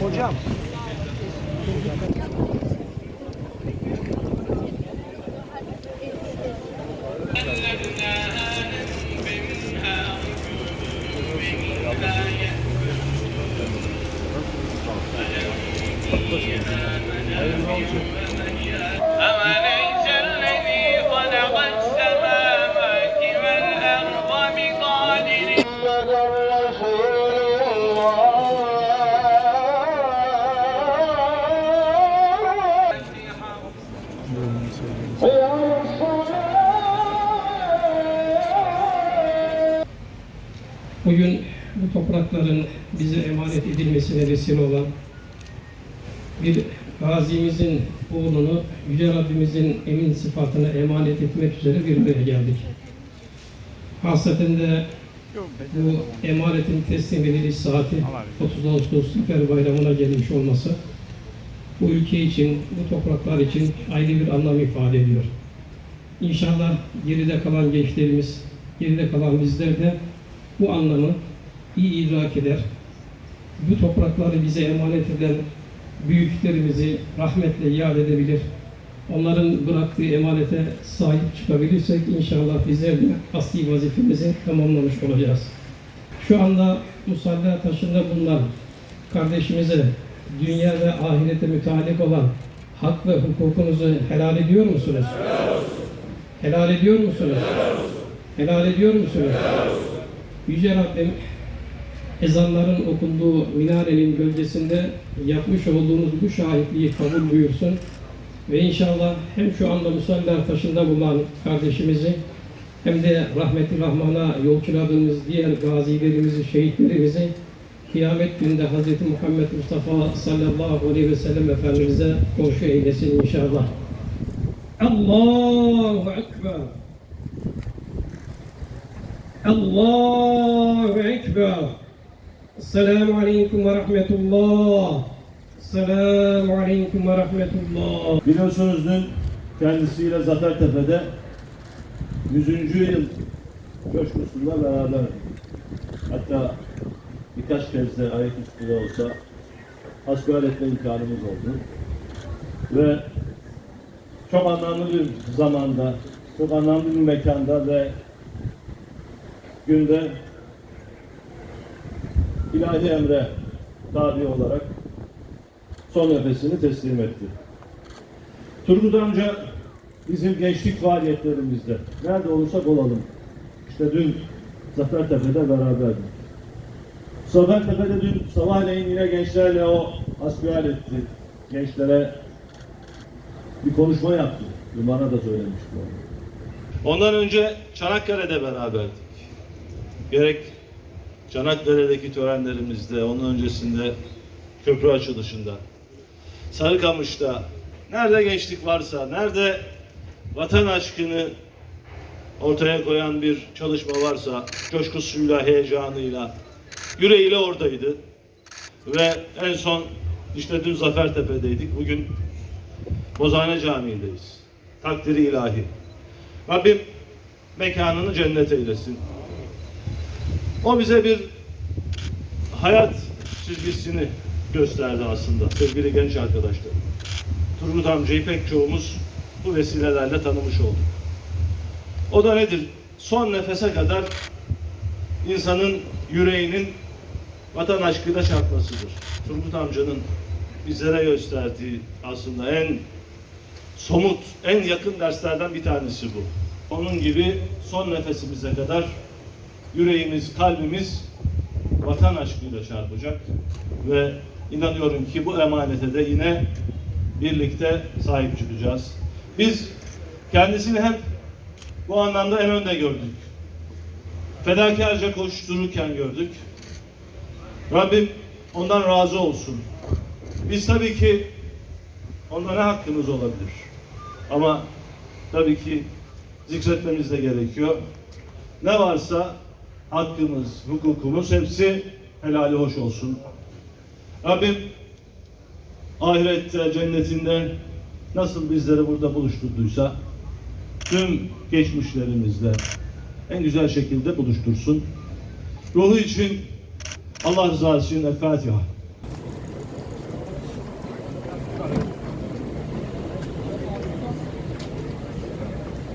Hocam. Bugün bu toprakların bize emanet edilmesine vesile olan bir gazimizin oğlunu Yüce Rabbimizin emin sıfatına emanet etmek üzere bir araya geldik. Hasreten de bu emanetin teslim ediliş saati 30 Ağustos Zafer Bayramı'na gelmiş olması bu ülke için, bu topraklar için ayrı bir anlam ifade ediyor. İnşallah geride kalan gençlerimiz, geride kalan bizler de bu anlamı iyi idrak eder. Bu toprakları bize emanet eden büyüklerimizi rahmetle yad edebilir. Onların bıraktığı emanete sahip çıkabilirsek inşallah bizler de asli vazifemizi tamamlamış olacağız. Şu anda musalla taşında bulunan kardeşimize dünya ve ahirete müteallik olan hak ve hukukunuzu helal ediyor musunuz? Helal ediyor musunuz? Helal ediyor musunuz? Yüce Rabbim ezanların okunduğu minarenin gölgesinde yapmış olduğunuz bu şahitliği kabul buyursun. Ve inşallah hem şu anda musallar taşında bulunan kardeşimizi hem de rahmeti rahmana yolculadığımız diğer gazilerimizi, şehitlerimizi kıyamet gününde Hz. Muhammed Mustafa sallallahu aleyhi ve sellem Efendimiz'e komşu eylesin inşallah. Allahu Ekber. Allahu Ekber. Esselamu Aleyküm ve Rahmetullah. Esselamu Aleyküm ve Rahmetullah. Biliyorsunuz dün kendisiyle Zafertepe'de 100. yıl coşkusunda beraber hatta birkaç kez de ayaküstü de olsa hasbihal etme imkanımız oldu. Ve çok anlamlı bir zamanda, çok anlamlı bir mekanda ve günde ilahi emre tabi olarak son nefesini teslim etti. Turgut amca bizim gençlik faaliyetlerimizde nerede olursak olalım. İşte dün Zafertepe'de beraberdik. Zafertepe'de dün sabahleyin yine gençlerle o hasbihal etti. Gençlere bir konuşma yaptı. Bana da söylemişti onu. Ondan önce Çanakkale'de beraberdik. Gerek Çanakkale'deki törenlerimizde, onun öncesinde köprü açılışında, Sarıkamış'ta, nerede gençlik varsa, nerede vatan aşkını ortaya koyan bir çalışma varsa, coşkusuyla, heyecanıyla, yüreğiyle oradaydı. Ve en son işte dün Zafertepe'deydik, bugün Bozane Camii'ndeyiz. Takdiri ilahi. Rabbim mekanını cennet eylesin. O bize bir hayat çizgisini gösterdi aslında sevgili genç arkadaşlar. Turgut amcayı pek çoğumuz bu vesilelerle tanımış olduk. O da nedir? Son nefese kadar insanın yüreğinin vatan aşkıyla çarpmasıdır. Turgut amcanın bizlere gösterdiği aslında en somut, en yakın derslerden bir tanesi bu. Onun gibi son nefesimize kadar yüreğimiz, kalbimiz vatan aşkıyla çarpacak ve inanıyorum ki bu emanete de yine birlikte sahip çıkacağız. Biz kendisini hep bu anlamda en önde gördük. Fedakarca koştururken gördük. Rabbim ondan razı olsun. Biz tabii ki onda ne hakkımız olabilir? Ama tabii ki zikretmemiz de gerekiyor. Ne varsa hakkımız, hukukumuz hepsi helali hoş olsun. Rabbim ahirette, cennetinde nasıl bizleri burada buluşturduysa tüm geçmişlerimizle en güzel şekilde buluştursun. Ruhu için Allah rızası için El Fatiha.